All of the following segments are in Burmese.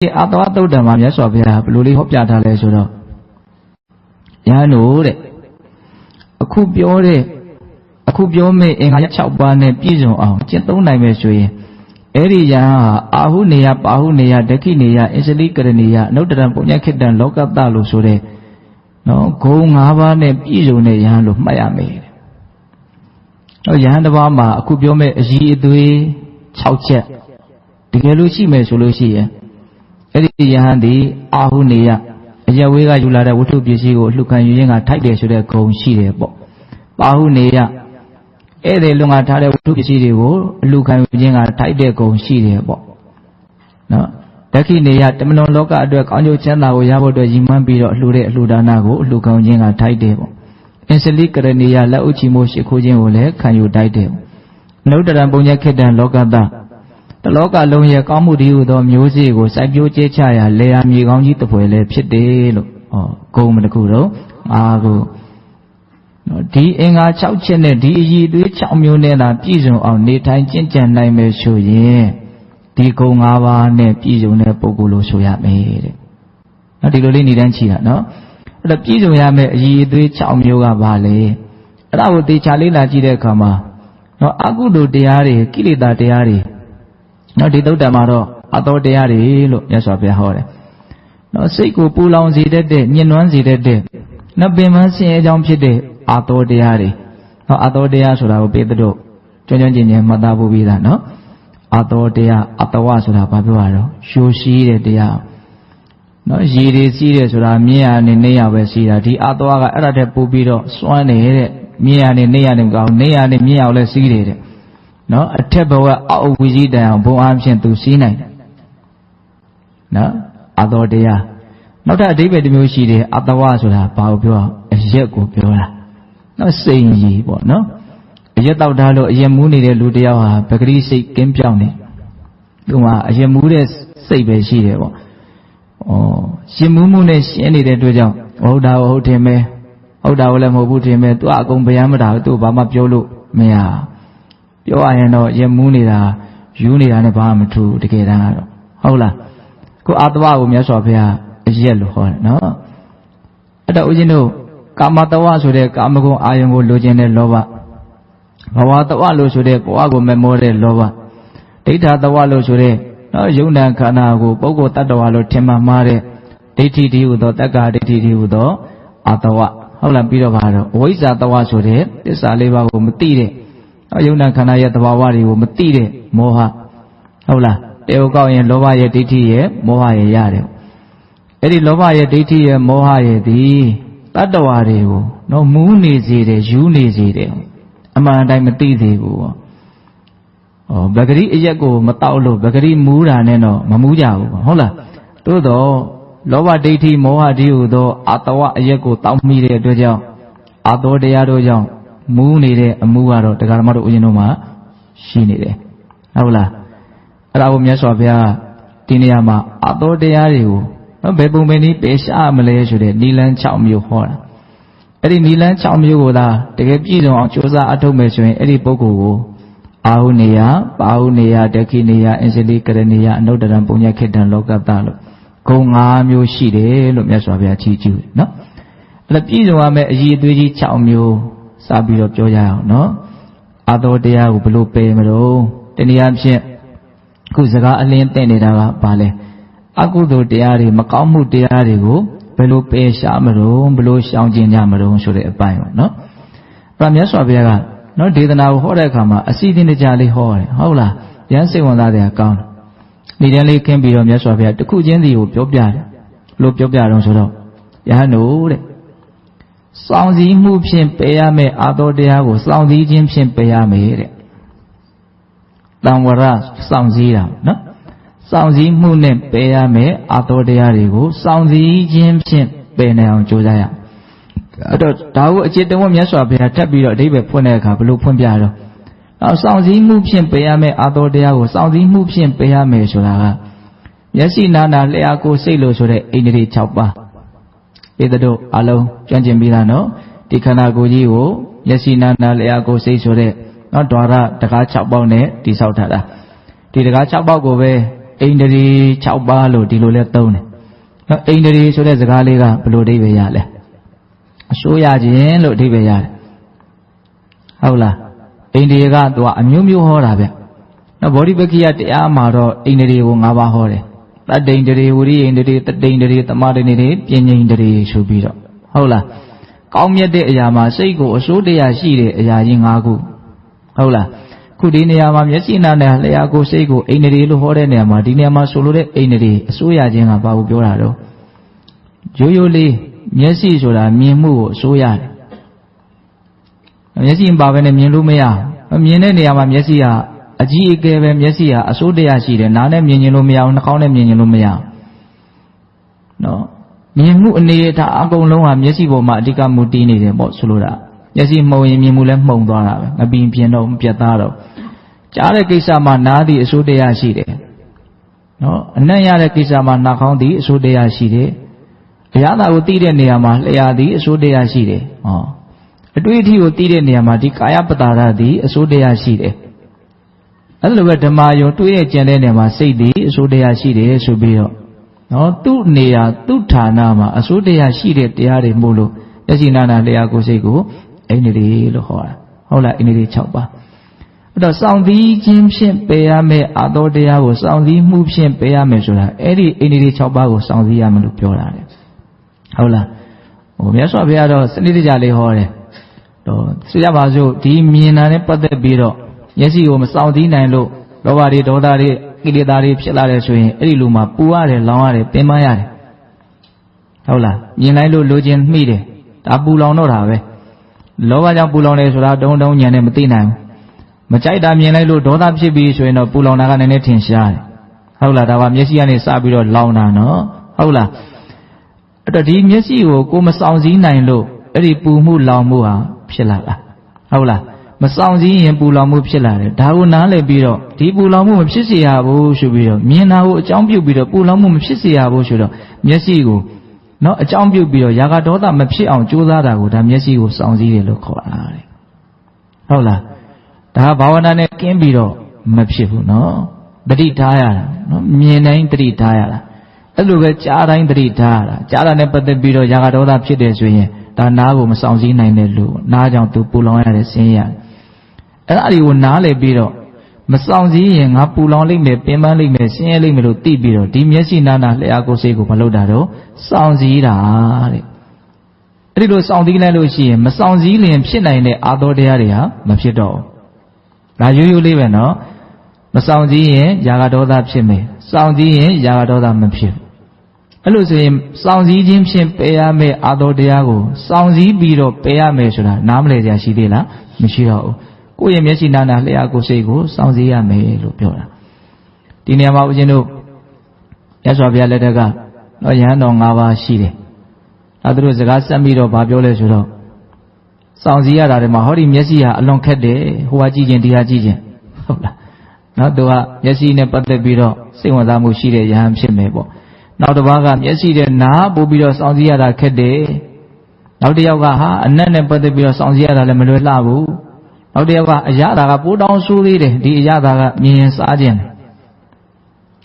အာတဝသုတ်တံမှာမြတ်စွာဘုရားဘယ်လိုလေးဟောပြထားလဲဆိုတော့ယဟန်တို့တဲ့အခုပြောတဲ့အခုပြောမယ့်အင်္ဂါ6ပါးနဲ့ပြည့်စုံအောင်ကျင့်သုံးနိုင်မယ်ဆိုရင်အဲ့ဒီယဟန်ဟာအာဟုနေယပါဟုနေယဒက္ခိနေယအစ္စလိကရဏီယအနုတ္တရံပုညခိတံလောကတလို့ဆိုတဲ့နော်ဂုံ၅ပါးနဲ့ပြည့်စုံတဲ့ယဟန်လို့မှတ်ရမယ်တဲ့တော့ယဟန်တစ်ပါးမှာအခုပြောမယ့်အည်အသွေး6ချက်တကယ်လို့ရှိမယ်ဆိုလို့ရှိရင် အဲ့ဒီယဟန်ဒီအာဟုနေယအရဝေးကယူလာတဲ့ဝတ္ထုပစ္စည်းကိုအလှခံယူရင်းကထိုက်တယ်ဆိုတဲ့ဂုံရှိတယ်ပေါ့ပါဟုနေယဧည့်သည်လွန်ကထားတဲ့ဝတ္ထုပစ္စည်းတွေကိုအလှခံယူခြင်းကထိုက်တဲ့ဂုံရှိတယ်ပေါ့နော်ဒက္ခိနေယတမလွန်လောကအတွက်ကောင်းကျိုးချမ်းသာကိုရဖို့အတွက်ရည်မှန်းပြီးတော့အလှူတဲ့အလှူဒါနကိုအလှခံခြင်းကထိုက်တယ်ပေါ့အင်စလိကရဏီယလက်ဥချီမိုးရှိခိုးခြင်းကိုလည်းခံယူတိုက်တယ်ပေါ့နုတ္တရံပုံညခေတ္တလောကတ တလောကလုံးရဲ့ကောင်းမှုတည်းဟူသောမျိုးစေ့ကိုစိုက်ပျိုးကျဲချရာလေယာမြေကောင်းကြီးတစ်ပွဲလည်းဖြစ်တယ်လို့ဟောဂုံမတခုတော့အာကိုနော်ဒီအင်္ဂါ6ချက်နဲ့ဒီအည်အသွေး6မျိုးနဲ့သာပြည့်စုံအောင်နေထိုင်ကျင့်ကြံနိုင်မယ်ဆိုရင်ဒီဂုံ၅ပါးနဲ့ပြည့်စုံတဲ့ပုဂ္ဂိုလ်လို့ဆိုရမယ်တဲ့နော်ဒီလိုလေးနေတန်းချီတာနော်အဲ့တော့ပြည့်စုံရမယ့်အည်အသွေး6မျိုးကဘာလဲအဲ့ဒါကိုသေချာလေးလာကြည့်တဲ့အခါမှာနော်အကုသိုလ်တရားတွေကိလေသာတရားတွေ နော်ဒီသုတ်တံမှာတော့အတော်တရားတွေလို့မြတ်စွာဘုရားဟောတယ်နော်စိတ်ကိုပူလောင်စေတတ်တဲ့ညှဉ်းနှွမ်းစေတတ်တဲ့နပင်မဆင်းရဲကြောင်းဖြစ်တဲ့အာတော်တရားတွေနော်အာတော်တရားဆိုတာကိုပေတတို့ကျွမ်းကျွမ်းကျင်ကျင်မှတ်သားဖို့ပြီးသားနော်အာတော်တရားအတဝဆိုတာဘာပြောရတော့ရှိုးရှိတဲ့တရားနော်ရည်တွေစီးတယ်ဆိုတာမြင်ရနေနေရပဲစီးတာဒီအာတော်ကအဲ့ဒါတက်ပို့ပြီးတော့စွမ်းနေတဲ့မြင်ရနေနေရနေမကောင်းနေရနေမြင်ရလည်းစီးတယ်တဲ့ နော်အထက်ဘဝအောက်ဝီကြီးတန်အောင်ဘုံအားဖြင့်သူစီးနိုင်တယ်နော်အာတော်တရားနောက်ထပ်အဓိပ္ပာယ်တစ်မျိုးရှိတယ်အတဝဆိုတာဘာကိုပြောအရက်ကိုပြောတာနော်စိန်ကြီးပေါ့နော်အရက်တောက်ထားလို့အရက်မူးနေတဲ့လူတယောက်ဟာပဂရိစိတ်ကင်းပြောင်းနေသူမှာအရက်မူးတဲ့စိတ်ပဲရှိတယ်ပေါ့ဩရှင်မူးမှုနဲ့ရှင်းနေတဲ့အတွက်ကြောင့်ဟုတ်တာဟုတ်တယ်မဲဟုတ်တာကိုလည်းမဟုတ်ဘူးထင်မဲသူအကုန်ဗျမ်းမတာသူဘာမှပြောလို့မရ ပြောရရင်တော့ရက်မူးနေတာယူနေတာနဲ့ဘာမှမထူးတကယ်တမ်းကတော့ဟုတ်လားကိုအာတဝကိုမြတ်စွာဘုရားအရက်လို့ဟောတယ်နော်အဲ့တော့ဦးဇင်းတို့ကာမတဝဆိုတဲ့ကာမဂုဏ်အာယုံကိုလိုချင်တဲ့လောဘဘဝတဝလို့ဆိုတဲ့ဘဝကိုမမောတဲ့လောဘဒိဋ္ဌတဝလို့ဆိုတဲ့နော်ယုံနာခန္ဓာကိုပုဂ္ဂိုလ်တ attva လို့ထင်မှမှားတဲ့ဒိဋ္ဌိတည်းဟူသောတက္ကဒိဋ္ဌိတည်းဟူသောအာတဝဟုတ်လားပြီးတော့ပါတော့အဝိဇ္ဇာတဝဆိုတဲ့သစ္စာလေးပါးကိုမသိတဲ့ နော်ယုံနာခန္ဓာရဲ့တဘာဝတွေကိုမသိတဲ့မောဟဟုတ်လားတေဝကောက်ရင်လောဘရဲ့ဒိဋ္ဌိရဲ့မောဟရဲ့ရတယ်အဲ့ဒီလောဘရဲ့ဒိဋ္ဌိရဲ့မောဟရဲ့သည်တတ္တဝါတွေကိုနော်မူးနေစေတယ်ယူနေစေတယ်အမှန်တိုင်းမသိသေးဘူးဩဗဂရိအရက်ကိုမတောက်လို့ဗဂရိမူးတာနဲ့တော့မမူးကြဘူးဟုတ်လားသို့တော့လောဘဒိဋ္ဌိမောဟတည်းဟူသောအတဝအရက်ကိုတောက်မိတဲ့အတွက်ကြောင့်အသောတရားတို့ကြောင့် မူးနေတဲ့အမှုကတော့တရားဓမ္မတို့ဦးဇင်းတို့မှာရှိနေတယ်ဟုတ်လားအဲ့ဒါကိုမြတ်စွာဘုရားဒီနေရာမှာအသောတရားတွေကိုနော်ဘယ်ပုံပဲနည်းပယ်ရှားမလဲဆိုတဲ့နီလန်း6မျိုးဟောတာအဲ့ဒီနီလန်း6မျိုးကိုသာတကယ်ပြည့်စုံအောင်ကြိုးစားအထုတ်မယ်ဆိုရင်အဲ့ဒီပုဂ္ဂိုလ်ကိုအာဟုနေယပါဟုနေယဒက္ခိနေယအင်္စလိကရဏီယအနုတ္တရံပုံညခေတ္တံလောကတလို့ဂုံ၅မျိုးရှိတယ်လို့မြတ်စွာဘုရားချီးကျူးတယ်နော်အဲ့ဒါပြည့်စုံရမယ့်အည်အသွေးကြီး6မျိုး စပြီးတော့ပြောကြအောင်နော်အာသောတရားကိုဘယ်လိုပယ်မလို့တနည်းအားဖြင့်ခုစကားအလင်းတင့်နေတာကဘာလဲအကုသိုလ်တရားတွေမကောင်းမှုတရားတွေကိုဘယ်လိုပယ်ရှားမလို့ဘယ်လိုရှောင်ကျင်ကြမလို့ဆိုတဲ့အပိုင်းပေါ့နော်အဲ့ဒါမြတ်စွာဘုရားကနော်ဒေသနာကိုဟောတဲ့အခါမှာအစီအစဉ်တကြလေးဟောတယ်ဟုတ်လားရန်စိတ်ဝင်စားတယ်ကောင်းတယ်နေတန်းလေးခင်းပြီးတော့မြတ်စွာဘုရားတခုချင်းစီကိုပြောပြတယ်လို့ပြောပြတော့ဆိုတော့ယဟန်တို့တဲ့ စောင့်စည်းမှုဖြင့်ပယ်ရမယ့်အာတော်တရားကိုစောင့်စည်းခြင်းဖြင့်ပယ်ရမယ်တဲ့တံဝရစောင့်စည်းတာနော်စောင့်စည်းမှုနဲ့ပယ်ရမယ်အာတော်တရားတွေကိုစောင့်စည်းခြင်းဖြင့်ပယ်နိုင်အောင်ကြိုးစားရအောင်အဲ့တော့ဒါကိုအจิตတဝတ်မြတ်စွာဘုရားထပ်ပြီးတော့အဓိပ္ပာယ်ဖွင့်တဲ့အခါဘယ်လိုဖွင့်ပြတော့နောက်စောင့်စည်းမှုဖြင့်ပယ်ရမယ်အာတော်တရားကိုစောင့်စည်းမှုဖြင့်ပယ်ရမယ်ဆိုတာကမျက်စိနာနာလျှာကိုယ်စိတ်လို့ဆိုတဲ့အိန္ဒြေ6ပါး ဧတတို့အလုံးကြွန့်ကျင်ပြီးသားနော်ဒီခန္ဓာကိုယ်ကြီးကိုမျက်စိနာနာလျှာကိုယ်စိတ်ဆိုတဲ့နော်ဓာရတကား6ပေါက်နဲ့တိဆောက်ထားတာဒီတကား6ပေါက်ကိုပဲအိန္ဒြေ6ပါးလို့ဒီလိုလဲသုံးတယ်နော်အိန္ဒြေဆိုတဲ့စကားလေးကဘယ်လိုအဓိပ္ပာယ်ရလဲအစိုးရခြင်းလို့အဓိပ္ပာယ်ရတယ်ဟုတ်လားအိန္ဒြေကသူကအမျိုးမျိုးဟောတာဗျနော်ဗောဓိပက္ခိယတရားမှာတော့အိန္ဒြေကို၅ပါးဟောတယ် တတ္တိန္ဒြေဝိရိယန္ဒြေတတိန္ဒြေတမတိန္ဒြေပညာန္ဒြေဆိုပြီးတော့ဟုတ်လားကောင်းမြတ်တဲ့အရာမှာစိတ်ကိုအစိုးတရားရှိတဲ့အရာကြီး၅ခုဟုတ်လားခုဒီနေရာမှာမျက်စိနာနဲ့လျှာကိုစိတ်ကိုအိန္ဒြေလို့ဟောတဲ့နေရာမှာဒီနေရာမှာဆိုလိုတဲ့အိန္ဒြေအစိုးရခြင်းကဘာကိုပြောတာတော့ရိုးရိုးလေးမျက်စိဆိုတာမြင်မှုကိုအစိုးရတယ်မျက်စိမပါဘဲနဲ့မြင်လို့မရဘူးမြင်တဲ့နေရာမှာမျက်စိက အကြီးအကဲပဲမျက်စိကအစိုးတရားရှိတယ်နားနဲ့မြင်ရင်လို့မရဘူးနှာခေါင်းနဲ့မြင်ရင်လို့မရဘူးနော်မြင်မှုအနေအထားအကုန်လုံးဟာမျက်စိပေါ်မှာအဓိကမူတည်နေတယ်ပေါ့ဆိုလိုတာမျက်စိမှုံရင်မြင်မှုလည်းမှုံသွားတာပဲမပင်ပြင်းတော့မပြတ်သားတော့ကြားတဲ့ကိစ္စမှာနားသည်အစိုးတရားရှိတယ်နော်အနံ့ရတဲ့ကိစ္စမှာနှာခေါင်းသည်အစိုးတရားရှိတယ်အရာသာကိုသိတဲ့နေရာမှာလျှာသည်အစိုးတရားရှိတယ်ဟောအတွေ့အထိကိုသိတဲ့နေရာမှာဒီကာယပတာရသည်အစိုးတရားရှိတယ် အဲ့လိုပဲဓမ္မယုံတွေ့ရကြံတဲ့နေရာမှာစိတ်သည်အစိုးတရားရှိတယ်ဆိုပြီးတော့နော်သူ့နေရာသူ့ဌာနမှာအစိုးတရားရှိတဲ့တရားတွေမို့လို့ယစီနာနာလျာကိုစိတ်ကိုအိန္ဒြေလို့ခေါ်တာဟုတ်လားအိန္ဒြေ6ပါးအဲ့တော့စောင့်သီးခြင်းဖြင့်ပယ်ရမယ်အာသောတရားကိုစောင့်သီးမှုဖြင့်ပယ်ရမယ်ဆိုတာအဲ့ဒီအိန္ဒြေ6ပါးကိုစောင့်သီးရမယ်လို့ပြောတာလေဟုတ်လားဟိုမြတ်စွာဘုရားတော့စနစ်တကျလေးဟောတယ်တော့ဆိုရပါစို့ဒီမြင်တာနဲ့ပတ်သက်ပြီးတော့ မျက်စိကိုမစောင့်သီးနိုင်လို့လောဘတွေဒေါသတွေကိလေသာတွေဖြစ်လာတယ်ဆိုရင်အဲ့ဒီလူမှာပူရတယ်လောင်ရတယ်ပင်ပန်းရတယ်ဟုတ်လားမြင်လိုက်လို့လိုချင်မိတယ်ဒါပူလောင်တော့တာပဲလောဘကြောင့်ပူလောင်တယ်ဆိုတာတုံးတုံးညံနဲ့မသိနိုင်ဘူးမကြိုက်တာမြင်လိုက်လို့ဒေါသဖြစ်ပြီးဆိုရင်တော့ပူလောင်တာကနည်းနည်းထင်ရှားတယ်ဟုတ်လားဒါကမျက်စိကနေစပြီးတော့လောင်တာနော်ဟုတ်လားအဲ့တော့ဒီမျက်စိကိုကိုမဆောင်စည်းနိုင်လို့အဲ့ဒီပူမှုလောင်မှုဟာဖြစ်လာတာဟုတ်လား မဆောင်စည်းရင်ပူလောင်မှုဖြစ်လာတယ်ဒါကိုနားလည်ပြီးတော့ဒီပူလောင်မှုမဖြစ်စေရဘူးဆိုပြီးတော့မြင်တာကိုအကြောင်းပြုပြီးတော့ပူလောင်မှုမဖြစ်စေရဘူးဆိုတော့မျက်စိကိုနော်အကြောင်းပြုပြီးတော့ຢာကဒေါသမဖြစ်အောင်ကြိုးစားတာကိုဒါမျက်စိကိုစောင့်စည်းတယ်လို့ခေါ်တာတဲ့ဟုတ်လားဒါဘာဝနာနဲ့ကင်းပြီးတော့မဖြစ်ဘူးနော်တတိထားရတာနော်မြင်တိုင်းတတိထားရတာအဲ့လိုပဲကြားတိုင်းတတိထားရတာကြားတာနဲ့ပတ်သက်ပြီးတော့ຢာကဒေါသဖြစ်တယ်ဆိုရင်ဒါနားကိုမဆောင်စည်းနိုင်တဲ့လူနားကြောင့်သူပူလောင်ရတဲ့ဆင်းရဲ အဲ့ဒါတွေကိုနားလေပြီးတော့မဆောင်စည်းရင်ငါပူလောင်လိမ့်မယ်ပင်ပန်းလိမ့်မယ်ဆင်းရဲလိမ့်မယ်လို့သိပြီးတော့ဒီမျက်စိနာနာလျှာကိုယ်စိတ်ကိုမလုပ်တာတော့စောင့်စည်းတာတဲ့အဲ့ဒီလိုစောင့်စည်းလိုက်လို့ရှိရင်မစောင့်စည်းလင်ဖြစ်နိုင်တဲ့အာသောတရားတွေဟာမဖြစ်တော့ဘူးဒါရိုးရိုးလေးပဲနော်မစောင့်စည်းရင်ຢာကဒေါသဖြစ်မယ်စောင့်စည်းရင်ຢာကဒေါသမဖြစ်အဲ့လိုဆိုရင်စောင့်စည်းခြင်းဖြင့်ပယ်ရမယ့်အာသောတရားကိုစောင့်စည်းပြီးတော့ပယ်ရမယ်ဆိုတာနားမလည်ကြရှိသေးလားမရှိတော့ဘူး ကိုယ့်ရဲ့မျက်စိနာနာလျှာကိုယ်စိတ်ကိုစောင့်စည်းရမယ်လို့ပြောတာဒီနေရာမှာဦးဇင်းတို့မြတ်စွာဘုရားလက်ထက်ကတော့ယဟန်တော်၅ပါးရှိတယ်အဲသူတို့စကားဆက်ပြီးတော့ဗာပြောလဲဆိုတော့စောင့်စည်းရတာတွေမှာဟောဒီမျက်စိဟာအလွန်ခက်တယ်ဟိုဟာကြည့်ခြင်းဒီဟာကြည့်ခြင်းဟုတ်လားနော်သူကမျက်စိနဲ့ပတ်သက်ပြီးတော့စိတ်ဝင်စားမှုရှိတဲ့ယဟန်ဖြစ်မယ်ပေါ့နောက်တစ်ပါးကမျက်စိတဲ့နားပို့ပြီးတော့စောင့်စည်းရတာခက်တယ်နောက်တစ်ယောက်ကဟာအနက်နဲ့ပတ်သက်ပြီးတော့စောင့်စည်းရတာလည်းမလွယ်လှဘူး နောက်တစ်ယောက်ကအရသာကပိုးတောင်းဆိုးသေးတယ်ဒီအရသာကမြင်ရင်စားခြင်းတယ်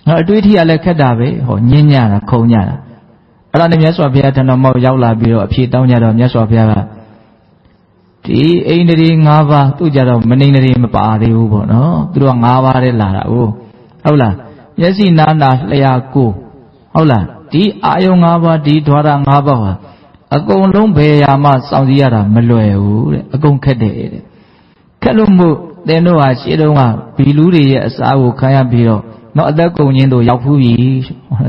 ဟောအတွေးထီကလည်းခက်တာပဲဟောညင်းညတာခုံညတာအဲ့ဒါနဲ့မြတ်စွာဘုရားထံတော်မောက်ရောက်လာပြီးတော့အဖြေတောင်းကြတော့မြတ်စွာဘုရားကဒီအိန္ဒြေ၅ပါးသူ့ကြတော့မနိန္ဒြေမပါသေးဘူးပေါ့နော်သူတို့က၅ပါးတည်းလာတာဟုတ်ဟုတ်လားမျက်စိနာနာလျှာကိုဟုတ်လားဒီအာယုံ၅ပါးဒီဓဝရ၅ပါးဟာအကုန်လုံးဘယ်ရာမှစောင့်စည်းရတာမလွယ်ဘူးတဲ့အကုန်ခက်တယ်တဲ့ ခက်လို့မို့သင်တို့ဟာရှေ့တုန်းကဘီလူတွေရဲ့အစာကိုခံရပြီးတော့တော့အသက်ကုန်ခြင်းတို့ရောက်ဖူးပြီ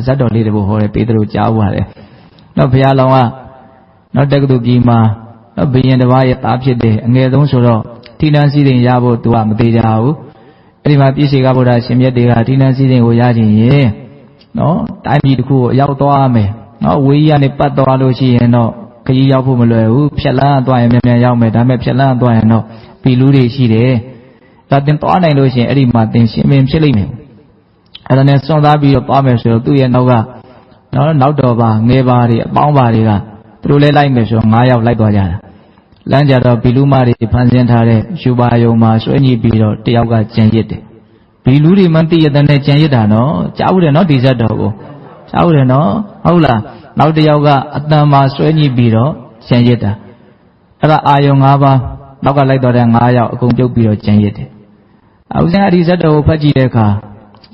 ဇတ်တော်လေးတွေဘို့ဟောတယ်ပေတရုကြားဘူးပါတယ်တော့ဘုရားလောင်းကတော့တက္ကသိုလ်ကြီးမှာတော့ဘယင်တစ်ပါးရဲ့သားဖြစ်တယ်အငယ်ဆုံးဆိုတော့ထိနန်းစည်းစိမ်ရဖို့သူကမသေးကြဘူးအဲ့ဒီမှာပြည့်စေကဗုဒ္ဓရှင်မြတ်တွေကထိနန်းစည်းစိမ်ကိုရခြင်းရင်နော်တိုင်းပြည်တစ်ခုကိုရောက်သွားမယ်နော်ဝေးရကနေပတ်သွားလို့ရှိရင်တော့ခကြီးရောက်ဖို့မလွယ်ဘူးဖြက်လန်းသွားရင်မြန်မြန်ရောက်မယ်ဒါပေမဲ့ဖြက်လန်းသွားရင်တော့ ပီလူတွေရှိတယ်ဒါတင်သွားနိုင်လို့ရှိရင်အဲ့ဒီမှာတင်ရှင်မင်းဖြစ်လိမ့်မယ်အဲ့ဒါနဲ့စွန့်သားပြီးတော့သွားမယ်ဆိုတော့သူ့ရဲ့နောက်ကနော်နောက်တော်ပါငယ်ပါတွေအပေါင်းပါတွေကသူတို့လည်းလိုက်မယ်ဆိုတော့9ယောက်လိုက်သွားကြတာလမ်းကြတော့ဘီလူမတွေဖန်ဆင်းထားတဲ့ယူပါယုံမှာဆွဲညှိပြီးတော့တယောက်ကကြံရစ်တယ်ဒီလူတွေမှသိရတဲ့နဲ့ကြံရစ်တာနော်ကြားဦးတယ်နော်ဒီဇက်တော်ကိုကြားဦးတယ်နော်ဟုတ်လားနောက်တစ်ယောက်ကအတန်မှာဆွဲညှိပြီးတော့ကြံရစ်တာအဲ့ဒါအာယုံ၅ပါး နောက်ကလိုက်တော့တဲ့၅ယောက်အကုန်ပြုတ်ပြီးတော့ကြံရစ်တယ်အဥစဉ်အဒီဇက်တော်ကိုဖတ်ကြည့်တဲ့အခါ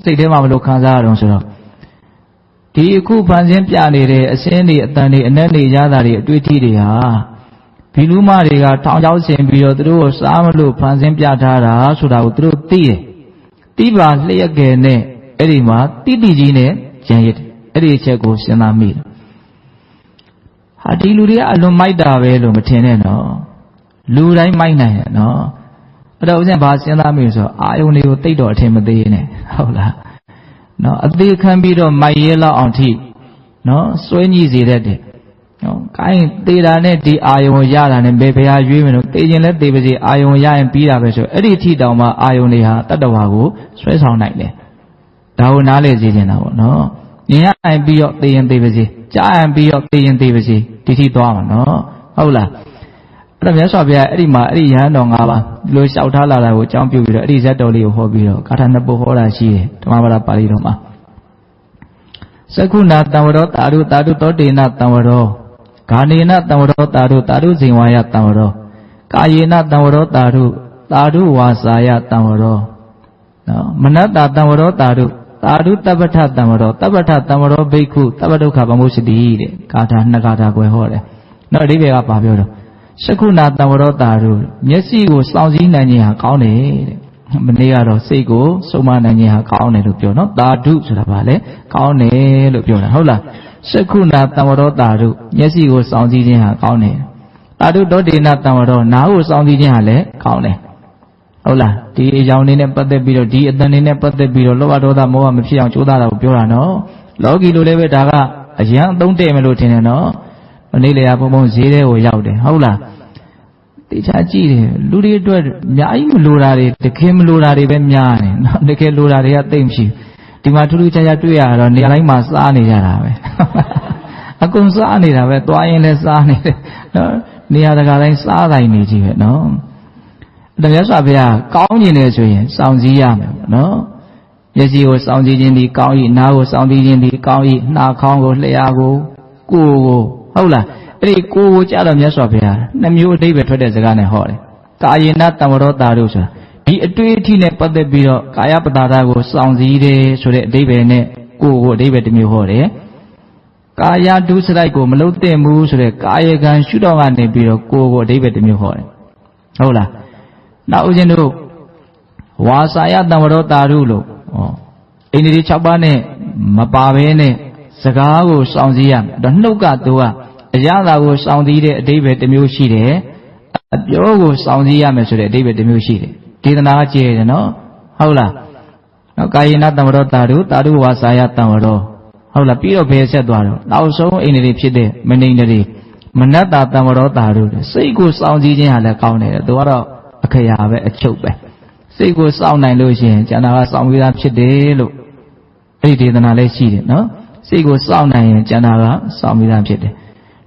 စိတ်ထဲမှာဘလို့ခံစားရအောင်ဆိုတော့ဒီအခုဖန်ဆင်းပြနေတဲ့အစင်းတွေအတန်တွေအနက်တွေရတာတွေအတွေ့အထိတွေဟာဘီလူမတွေကထောင်ချောက်ဆင်ပြီးတော့သူတို့ကိုစားမလို့ဖန်ဆင်းပြထားတာဆိုတာကိုသူတို့သိတယ်တိပါလျက်ကယ်နဲ့အဲ့ဒီမှာတိတိကြီးနဲ့ကြံရစ်တယ်အဲ့ဒီအချက်ကိုစဉ်းစားမိတယ်ဟာဒီလူတွေကအလွန်မိုက်တာပဲလို့မထင်နဲ့နော် လူတိုင်းမိုက်နိုင်တယ်နော်အဲ့တော့ဦးဇင်းဘာစဉ်းစားမိဆိုအာယုန်တွေကိုတိတ်တော့အထင်မသေးနဲ့ဟုတ်လားနော်အသေးခံပြီးတော့မိုက်ရဲလောက်အောင်ထိနော်စွဲညှိစေတတ်တယ်နော်ကိုင်းသေးတာနဲ့ဒီအာယုံရတာနဲ့ဘယ်ဘရားရွေးမယ်လို့သေခြင်းလဲသေပါစေအာယုံရရင်ပြီးတာပဲဆိုအဲ့ဒီထိတောင်မှအာယုံတွေဟာတတ္တဝါကိုဆွဲဆောင်နိုင်တယ်ဒါကိုနားလေစေချင်တာပေါ့နော်မြင်ရရင်ပြီးတော့သေရင်သေပါစေကြားရင်ပြီးတော့သေရင်သေပါစေဒီထိသွားမှာနော်ဟုတ်လား အဲ့တော့မြတ်စွာဘုရားအဲ့ဒီမှာအဲ့ဒီရဟန်းတော်၅ပါးဒီလိုလျှောက်ထားလာတာကိုအကြောင်းပြုပြီးတော့အဲ့ဒီဇတ်တော်လေးကိုဟောပြီးတော့ကာထာနှစ်ပုဒ်ဟောတာရှိတယ်ဓမ္မပဒပါဠိတော်မှာသက္ခုနာတံဝရောတာရုတာရုတောတေနတံဝရောဂာနေနတံဝရောတာရုတာရုဇိဝါယတံဝရောကာယေနတံဝရောတာရုတာရုဝါစာယတံဝရောနော်မနတ္တတံဝရောတာရုတာရုတပ္ပထတံဝရောတပ္ပထတံဝရောဘိက္ခုတပ္ပဒုက္ခဗမုစတိတဲ့ဂါထာနှစ်ဂါထာကွယ်ဟောတယ်နော်အဓိပ္ပာယ်ကဘာပြောတော့ သက္ခုနာတံဝရောတာရုမျက်စိကိုစောင့်စည်းနိုင်ခြင်းဟာကောင်းတယ်တဲ့မနေ့ကတော့စိတ်ကိုစုံမနိုင်ခြင်းဟာကောင်းတယ်လို့ပြောနော်တာဓုဆိုတာဗာလဲကောင်းတယ်လို့ပြောတာဟုတ်လားစက္ခုနာတံဝရောတာဓုမျက်စိကိုစောင့်ကြည့်ခြင်းဟာကောင်းတယ်တာဓုတောတေနတံဝရောနားကိုစောင့်ကြည့်ခြင်းဟာလည်းကောင်းတယ်ဟုတ်လားဒီအကြောင်းလေးနဲ့ပတ်သက်ပြီးတော့ဒီအတန်လေးနဲ့ပတ်သက်ပြီးတော့လောဘဒေါသမောဟမဖြစ်အောင်ကြိုးစားတာကိုပြောတာနော်လောကီလိုလည်းပဲဒါကအရန်အသုံးတဲ့မလို့ထင်တယ်နော် မနေ့လေကဘုံဘုံဈေးထဲကိုရောက်တယ်ဟုတ်လားတေချာကြည့်တယ်လူတွေအတွက်အများကြီးမလိုတာတွေတကယ်မလိုတာတွေပဲများတယ်နော်တကယ်လိုတာတွေကသိမ့်မရှိဒီမှာထူးထူးခြားခြားတွေ့ရတော့နေရာတိုင်းမှာစားနေကြတာပဲအကုန်စားနေတာပဲသွားရင်လည်းစားနေတယ်နော်နေရာတကာတိုင်းစားတိုင်းနေကြည့်ပဲနော်တကယ်ဆိုဘုရားကောင်းကျင်တယ်ဆိုရင်စောင့်စည်းရမယ်နော်မျက်စိကိုစောင့်စည်းခြင်းဒီကောင်း၏နားကိုစောင့်စည်းခြင်းဒီကောင်း၏နှာခေါင်းကိုလျှာကိုကိုယ်ကို ဟုတ်လားအဲ့ဒီကိုယ်ကိုကြတော့မြတ်စွာဘုရားနှမျိုးအဓိပ္ပာယ်ထွက်တဲ့စကားနဲ့ဟောတယ်။ကာယေနတံဝရောတာတို့ဆိုတာဒီအတွေ့အထိနဲ့ပတ်သက်ပြီးတော့ကာယပတာဒကိုစောင့်စည်းတယ်ဆိုတဲ့အဓိပ္ပာယ်နဲ့ကိုယ်ကိုအဓိပ္ပာယ်တစ်မျိုးဟောတယ်။ကာယဒုစရိုက်ကိုမလုသင့်ဘူးဆိုတဲ့ကာယကံရှုတော့ကနေပြီးတော့ကိုယ်ကိုအဓိပ္ပာယ်တစ်မျိုးဟောတယ်။ဟုတ်လား။နောက်ဦးဇင်းတို့ဝါစာယတံဝရောတာတို့လို့ဟောအိန္ဒြေ6ပါးနဲ့မပါဘဲနဲ့စကားကိုစောင့်စည်းရမယ်။တော့နှုတ်ကသူက အရသာကိုစောင့်စည်းတဲ့အဓိပ္ပာယ်တစ်မျိုးရှိတယ်အပြောကိုစောင့်စည်းရမယ်ဆိုတဲ့အဓိပ္ပာယ်တစ်မျိုးရှိတယ်ဒေသနာကကြည့်ရတယ်နော်ဟုတ်လားနော်ကာယေနတံဝရောတာရုတာရုဝါစာယတံဝရောဟုတ်လားပြီးတော့ဘယ်ဆက်သွားတော့နောက်ဆုံးအိန္ဒြေဖြစ်တဲ့မနိန္ဒြေမနတ္တာတံဝရောတာရုစိတ်ကိုစောင့်စည်းခြင်းဟာလည်းကောင်းတယ်သူကတော့အခရာပဲအချုပ်ပဲစိတ်ကိုစောင့်နိုင်လို့ရှိရင်ကျန်တာကစောင့်ပြီးသားဖြစ်တယ်လို့အဲ့ဒီဒေသနာလည်းရှိတယ်နော်စိတ်ကိုစောင့်နိုင်ရင်ကျန်တာကစောင့်ပြီးသားဖြစ်တယ်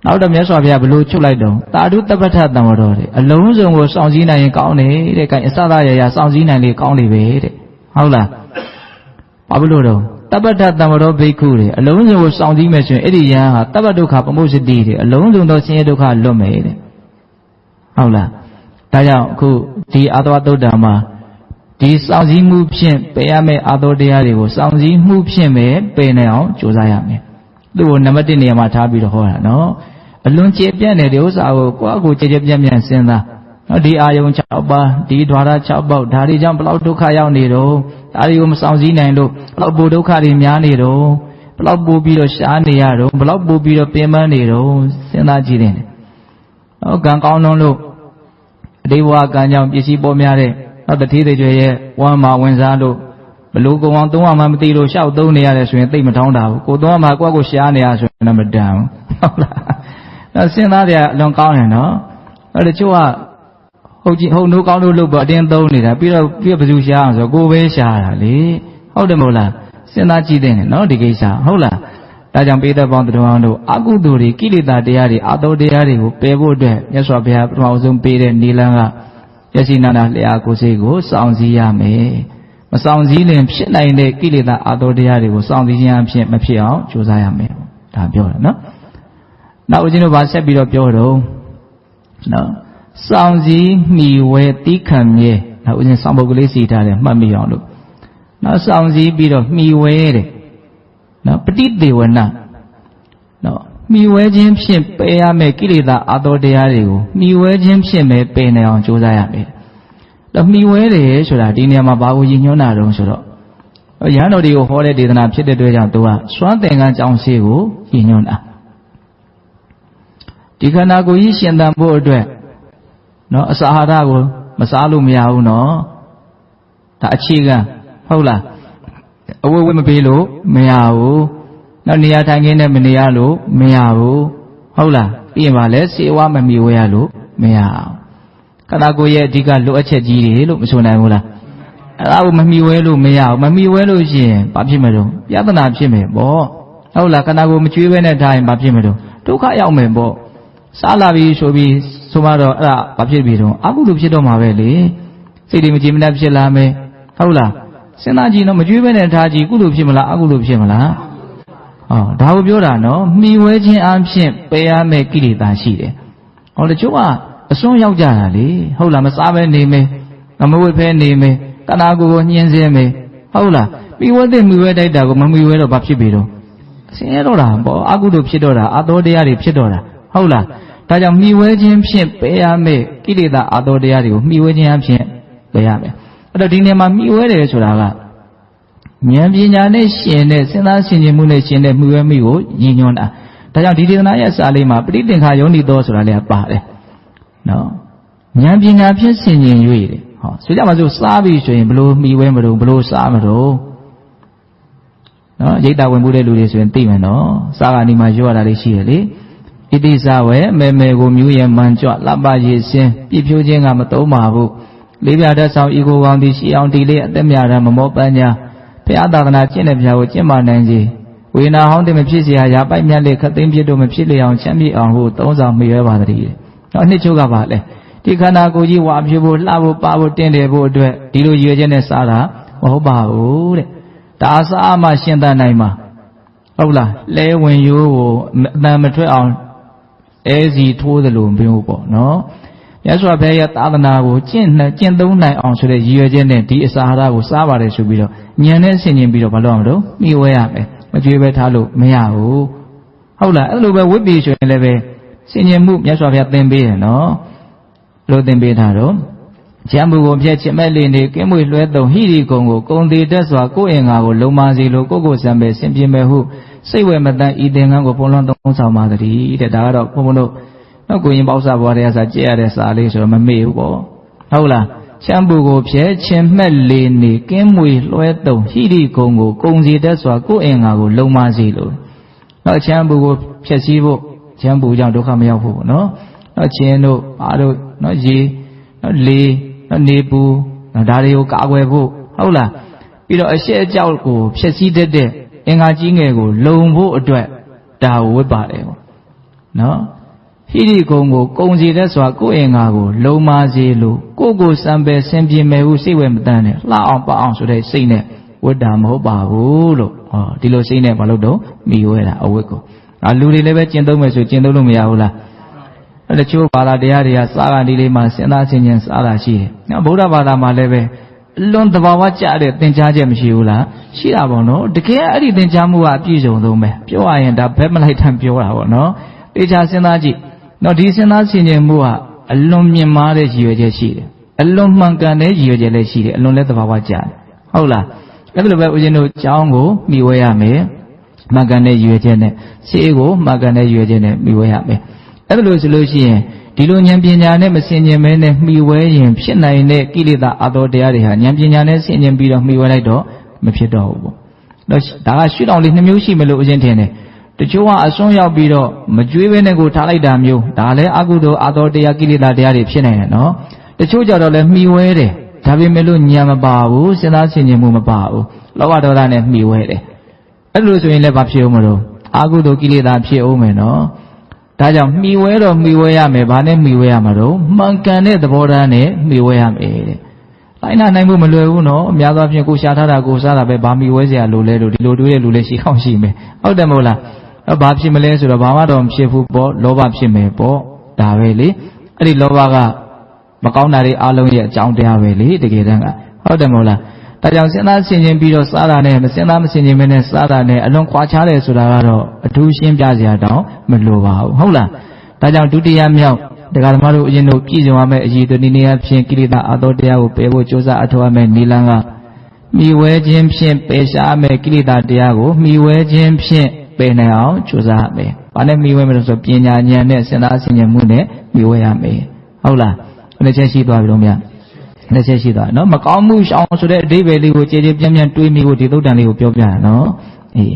နောက်တော့မြတ်စွာဘုရားဘလို့ချုပ်လိုက်တော့တာဓုတပ္ပထတံဝတော်တဲ့အလုံးစုံကိုစောင့်စည်းနိုင်ရင်ကောင်းတယ်တဲ့ကဲအစသာရရစောင့်စည်းနိုင်လေကောင်းလေပဲတဲ့ဟုတ်လားဘာလို့တော့တပ္ပထတံဝတော်ဘိက္ခုတွေအလုံးစုံကိုစောင့်စည်းမယ်ဆိုရင်အဲ့ဒီယဟန်ဟာတပ္ပဒုက္ခပမုစတိတွေအလုံးစုံသောဆင်းရဲဒုက္ခလွတ်မယ်တဲ့ဟုတ်လားဒါကြောင့်အခုဒီအာသဝတုဒ္ဓမှာဒီစောင့်စည်းမှုဖြင့်ပယ်ရမယ့်အာသောတရားတွေကိုစောင့်စည်းမှုဖြင့်ပဲပယ်နိုင်အောင်ကြိုးစားရမယ်သူ့ကိုနံပါတ်1နေရာမှာထားပြီးတော့ဟောတာနော် အလွန်ကျေပြန့်တဲ့ဒီဥစ္စာကိုကိုယ့်အကိုကျေကျေပြန့်ပြန့်စဉ်းစားနော်ဒီအာယုံ6ပါးဒီဓာရ6ပေါက်ဒါတွေကြောင့်ဘလောက်ဒုက္ခရောက်နေတော့ဒါတွေကိုမဆောင်စည်းနိုင်လို့ဘလောက်ပူဒုက္ခတွေများနေတော့ဘလောက်ပူပြီးတော့ရှားနေရတော့ဘလောက်ပူပြီးတော့ပင်ပန်းနေတော့စဉ်းစားကြည့်တယ်နော်ကံကောင်းလုံးလို့အတိဘဝကံကြောင့်ပစ္စည်းပေါ်များတဲ့နောက်တတိသေးကျွေရဲ့ဝမ်းမာဝင်စားလို့ဘလို့ကုံအောင်သုံးရမှမသိလို့ရှောက်သုံးနေရတယ်ဆိုရင်သိမထောင်းတာဘူးကိုသုံးရမှကိုယ့်ကိုရှားနေရဆိုရင်တော့မတန်ဘူးဟုတ်လား အဲစဉ်းစားတယ်အလွန်ကောင်းတယ်နော်အဲတချို့ကဟုတ်ကြီးဟုတ်နိုးကောင်းလို့လုပ်ပေါ့အတင်းသုံးနေတာပြီးတော့ပြီးတော့ဘယ်သူရှားအောင်ဆိုကိုပဲရှားတာလေဟုတ်တယ်မဟုတ်လားစဉ်းစားကြည့်တဲ့နော်ဒီကိစ္စဟုတ်လားဒါကြောင့်ပေသက်ပေါင်းတော်တို့အကုသိုလ်တွေကိလေသာတရားတွေအတောတရားတွေကိုပယ်ဖို့အတွက်မြတ်စွာဘုရားပထမဆုံးပေးတဲ့နိလန်းကယစီနာနာလျာကိုယ်စိတ်ကိုစောင့်စည်းရမယ်မမဆောင်စည်းလင်ဖြစ်နိုင်တဲ့ကိလေသာအာသောတရားတွေကိုစောင့်စည်းခြင်းအဖြစ်မဖြစ်အောင်ကြိုးစားရမယ်ဒါပြောတာနော် နောက်ဦးဇင်းတို့ဗာဆက်ပြီးတော့ပြောတော့နော်စောင့်စည်းမိဝဲတိခံမြဲနောက်ဦးဇင်းစောင့်ပုဒ်ကလေးစီထားတယ်မှတ်မိအောင်လို့နော်စောင့်စည်းပြီးတော့မိဝဲတဲ့နော်ပฏิသေဝနာနော်မိဝဲခြင်းဖြင့်ပယ်ရမယ့်ကိလေသာအာသောတရားတွေကိုမိဝဲခြင်းဖြင့်ပဲပယ်နိုင်အောင်ကြိုးစားရမယ်တော့မိဝဲတယ်ဆိုတာဒီနေရာမှာဘာကိုရည်ညွှန်းတာတုံးဆိုတော့ရဟန်းတော်တွေကိုဟောတဲ့ဒေသနာဖြစ်တဲ့အတွက်ကြောင့်သူကစွမ်းသင်္ကန်းကြောင်းရှိကိုရည်ညွှန်းတာ ဒီခန္ဓာကိုယ်ကြီးရှင်သန်ဖို့အတွက်နော်အစာအာဟာရကိုမစားလို့မရဘူးနော်ဒါအခြေခံဟုတ်လားအဝတ်ဝတ်မပေးလို့မရဘူးနောက်နေရာထိုင်ခင်းနဲ့မနေရလို့မရဘူးဟုတ်လားပြီးရင်ပါလဲစေဝါမမီဝဲရလို့မရအောင်ခန္ဓာကိုယ်ရဲ့အဓိကလိုအပ်ချက်ကြီးတွေလို့မဆိုနိုင်ဘူးလားအဲ့ဒါကိုမမီဝဲလို့မရအောင်မမီဝဲလို့ရှိရင်ဘာဖြစ်မလို့ပြဿနာဖြစ်မယ်ပေါ့ဟုတ်လားခန္ဓာကိုယ်မကျွေးဘဲနဲ့ထားရင်ဘာဖြစ်မလို့ဒုက္ခရောက်မယ်ပေါ့ စားလာပြီဆိုပြီးဆိုမှတော့အဲ့ဒါဘာဖြစ်ပြီတော့အကုသိုလ်ဖြစ်တော့မှာပဲလေစိတ်တွေမကြည်မနှက်ဖြစ်လာမယ်ဟုတ်လားစဉ်းစားကြည့်တော့မကျွေးဘဲနဲ့ထားကြည့်ကုသိုလ်ဖြစ်မလားအကုသိုလ်ဖြစ်မလားဟောဒါကိုပြောတာနော်မှီဝဲခြင်းအဖြစ်ပယ်ရမယ့်ကိလေသာရှိတယ်ဟောတချို့ကအစွန်းရောက်ကြတာလေဟုတ်လားမစားဘဲနေမယ်မဝတ်ဖဲနေမယ်တဏှာကိုယ်ကိုညှင်းဆဲမယ်ဟုတ်လားမှီဝဲတဲ့မှီဝဲတိုက်တာကိုမမှီဝဲတော့ဘာဖြစ်ပြီတော့ဆင်းရဲတော့တာပေါ့အကုသိုလ်ဖြစ်တော့တာအသောတရားတွေဖြစ်တော့တာ ဟုတ်လားဒါကြောင့်မှီဝဲခြင်းဖြင့်ပယ်ရမယ့်ကိလေသာအသောတရားတွေကိုမှီဝဲခြင်းအဖြစ်ပယ်ရမယ်အဲ့တော့ဒီနေရာမှာမှီဝဲတယ်ဆိုတာကဉာဏ်ပညာနဲ့ရှင်တဲ့စဉ်းစားဆင်ခြင်မှုနဲ့ရှင်တဲ့မှီဝဲမိကိုရည်ညွှန်းတာဒါကြောင့်ဒီဒေသနာရဲ့စာလေးမှာပဋိသင်္ခါယောနိသောဆိုတာလည်းပါတယ်နော်ဉာဏ်ပညာဖြင့်ဆင်ခြင်၍တယ်ဟောဆိုကြပါစို့စားပြီဆိုရင်ဘလို့မှီဝဲမလို့ဘလို့စားမလို့နော်ရိတ်တာဝင်မှုတဲ့လူတွေဆိုရင်သိမယ်နော်စားကနေမှရွရတာလေးရှိရလေ ဣတိစဝဲမေမေကိုမြူးရဲ့မှန်ကြွလပ္ပရည်စင်းပြည့်ဖြိုးခြင်းကမသုံးပါဘူးလေးပြတတ်ဆောင်ဤကိုကောင်းသည်ရှိအောင်ဒီလေးအသက်မြရမမောပန်းညာဖျားသာသနာကျင့်တဲ့ပြာကိုကျင့်ပါနိုင်စေဝေနာဟောင်းတဲ့မဖြစ်เสียရာပိုက်မြတ်လေးခသိမ့်ပြစ်တို့မဖြစ်လေအောင်ချမ်းမြေ့အောင်ဟုသုံးဆောင်မိရပါတည်းတော့နှစ်ချုပ်ကပါလေဒီခန္ဓာကိုယ်ကြီးဝါပြဖို့လှဖို့ပါဖို့တင်းတယ်ဖို့အတွက်ဒီလိုရွေချက်နဲ့စားတာမဟုတ်ပါဘူးတဲ့ဒါစားမှရှင်းတတ်နိုင်မှာဟုတ်လားလဲဝင်ရိုးကိုအတန်မထွက်အောင် အဲစီထိုးသလိုမျိုးပေါ့နော်မြတ်စွာဘုရားရဲ့သာသနာကိုကျင့်နှကျင့်သုံးနိုင်အောင်ဆိုတဲ့ရည်ရွယ်ချက်နဲ့ဒီအစာဟာရကိုစားပါတယ်ဆိုပြီးတော့ဉာဏ်နဲ့ဆင်ခြင်ပြီးတော့မလုပ်အောင်လို့မိဝဲရမယ်မကြွေးပဲထားလို့မရဘူးဟုတ်လားအဲ့လိုပဲဝိပ္ပိဆိုရင်လည်းပဲဆင်ခြင်မှုမြတ်စွာဘုရားသင်ပေးတယ်နော်လို့သင်ပေးတာတော့ကျမ်းမူကိုဖြတ်ချင်မဲ့လေးနေကင်းမွေလွှဲတုံဟိရိကုံကိုကုံသေးတက်စွာကိုယ်အင်္ဂါကိုလုံမာစီလိုကိုကိုစံပဲဆင်ပြေမဲ့ဟု စိတ်ဝဲမတန်ဤသင်္ကန်းကိုပုံလွန်သုံးဆောင်ပါတည်းတဲ့ဒါကတော့ဘုံဘုံတို့တော့ကိုရင်ပေါက်စားဘွားတွေကစားကြည့်ရတဲ့စာလေးဆိုတော့မမေ့ဘူးပေါ့ဟုတ်လားချမ်းပူကိုဖြဲချင်းမှက်လေနေကင်းမွေလွှဲတုံဟိရိကုံကိုကုံစီတက်စွာကိုယ်အင်္ဂါကိုလုံမစီလို့တော့ချမ်းပူကိုဖြည့်စည်းဖို့ချမ်းပူကြောင့်ဒုက္ခမရောက်ဖို့နော်တော့ချင်းတို့အားတို့နော်ရေနော်လေနော်နေပူနော်ဒါတွေကိုကာကွယ်ဖို့ဟုတ်လားပြီးတော့အရှက်အကြောက်ကိုဖြည့်စည်းတတ်တဲ့ အင်္ဂါကြီးငယ်ကို လုံဖို့အတွက်ဒါဝတ်ပါတယ်ပေါ့နော်ဟိရိကုံကိုကုံစီတဲ့ဆိုတာကိုယ်အင်္ဂါကို လုံမာစေလို့ကိုယ့်ကိုစံပယ်ဆင်ပြေမယ်ဟုစိတ်ဝဲမတန်းနဲ့လှအောင်ပအောင်ဆိုတဲ့စိတ်နဲ့ဝတ်တာမဟုတ်ပါဘူးလို့ဟောဒီလိုစိတ်နဲ့ဘာလို့တော့မိဝဲတာအဝတ်ကိုအာလူတွေလည်းပဲကျင့်သုံးမယ်ဆိုကျင့်သုံးလို့မရဘူးလားအဲ့တချို့ဘာသာတရားတွေကစာကဒီလေးမှာစဉ်းစားဆင်ခြင်စားတာရှိတယ်နော်ဗုဒ္ဓဘာသာမှာလည်းပဲအ လွန်သဘာဝကျတဲ့သင်ကြားချက်မရှိဘူးလားရှိတာပေါ့နော်တကယ်အဲ့ဒီသင်ကြားမှုကအပြည့်စုံဆုံးပဲပြောရရင်ဒါဘက်မလိုက်ထံပြောတာပေါ့နော်တေချာစဉ်းစားကြည့်နော်ဒီစဉ်းစားဆင်ခြင်မှုကအလွန်မြင့်မားတဲ့ရည်ရွယ်ချက်ရှိတယ်အလွန်မှန်ကန်တဲ့ရည်ရွယ်ချက်လည်းရှိတယ်အလွန်လည်းသဘာဝကျတယ်ဟုတ်လားအဲ့လိုပဲဦးဇင်းတို့ကျောင်းကိုမိဝဲရမယ်မှန်ကန်တဲ့ရည်ရွယ်ချက်နဲ့ရှေးကိုမှန်ကန်တဲ့ရည်ရွယ်ချက်နဲ့မိဝဲရမယ်အဲ့လိုဆိုလို့ရှိရင် ဒီလိုဉာဏ်ပညာနဲ့မဆင်ခြင်မဲနဲ့မှီဝဲရင်ဖြစ်နိုင်တဲ့ကိလေသာအသောတရားတွေဟာဉာဏ်ပညာနဲ့ဆင်ခြင်ပြီးတော့မှီဝဲလိုက်တော့မဖြစ်တော့ဘူးပေါ့။ဒါကရှုထောင့်လေးနှမျိုးရှိမလို့အရင်ထင်တယ်။တချို့ကအစွန်းရောက်ပြီးတော့မကြွေးဘဲနဲ့ကိုထားလိုက်တာမျိုးဒါလည်းအကုသိုလ်အသောတရားကိလေသာတရားတွေဖြစ်နိုင်တယ်နော်။တချို့ကြတော့လည်းမှီဝဲတယ်။ဒါပေမဲ့လို့ဉာဏ်မပါဘူးစဉ်းစားဆင်ခြင်မှုမပါဘူး။လောဘဒေါသနဲ့မှီဝဲတယ်။အဲ့လိုဆိုရင်လည်းဘာဖြစ်အောင်မလို့အကုသိုလ်ကိလေသာဖြစ်အောင်မယ်နော်။ ဒါကြောင့်မှီဝဲတော့မှီဝဲရမယ်ဘာနဲ့မှီဝဲရမှာတော့မှန်ကန်တဲ့သဘောထားနဲ့မှီဝဲရမယ်တဲ့ တိုင်းနာနိုင်မှုမလွယ်ဘူးနော်အများသောအားဖြင့်ကိုရှာထားတာကိုစားတာပဲဘာမီဝဲเสียလို့လဲလို့ဒီလိုတွေးတဲ့လူလည်းရှိကောင်းရှိမယ်ဟုတ်တယ်မဟုတ်လားအဲ့ဘာဖြစ်မလဲဆိုတော့ဘာမှတော့မဖြစ်ဘူးပေါ့လောဘဖြစ်မယ်ပေါ့ဒါပဲလေအဲ့ဒီလောဘကမကောင်းတာတွေအလုံးရဲ့အကြောင်းတရားပဲလေတကယ်တမ်းကဟုတ်တယ်မဟုတ်လား ဒါကြောင့်စဉ်းစားဆင်ခြင်ပြီးတော့စားတာနဲ့မစဉ်းစားမဆင်ခြင်မနဲ့စားတာနဲ့အလွန်ခွာခြားတယ်ဆိုတာကတော့အထူးရှင်းပြစရာတောင်မလိုပါဘူးဟုတ်လားဒါကြောင့်ဒုတိယမြောက်တရားဓမ္မတို့အရင်တို့ပြည်စုံရမယ့်အရေးတို့ဒီနေ့အဖြစ်ကိလေသာအသောတရားကိုပယ်ဖို့ကြိုးစားအထောက်အမဲ့နိလန်းကမိဝဲခြင်းဖြင့်ပယ်ရှားမယ့်ကိလေသာတရားကိုမိဝဲခြင်းဖြင့်ပယ်နိုင်အောင်ကြိုးစားရမယ်။ဘာနဲ့မိဝဲမလို့ဆိုပညာဉာဏ်နဲ့စဉ်းစားဆင်ခြင်မှုနဲ့မိဝဲရမယ်။ဟုတ်လား။ဘယ်နှချက်ရှိသွားပြီလို့မရ။ နှစ်ချက်ရှိသွားနော်မကောင်းမှုရှောင်ဆိုတဲ့အဓိပ္ပာယ်လေးကိုကြည်ကြည်ပြန့်ပြန့်တွေးမိဖို့ဒီသုတ်တန်လေးကိုပြောပြတာနော်။အေး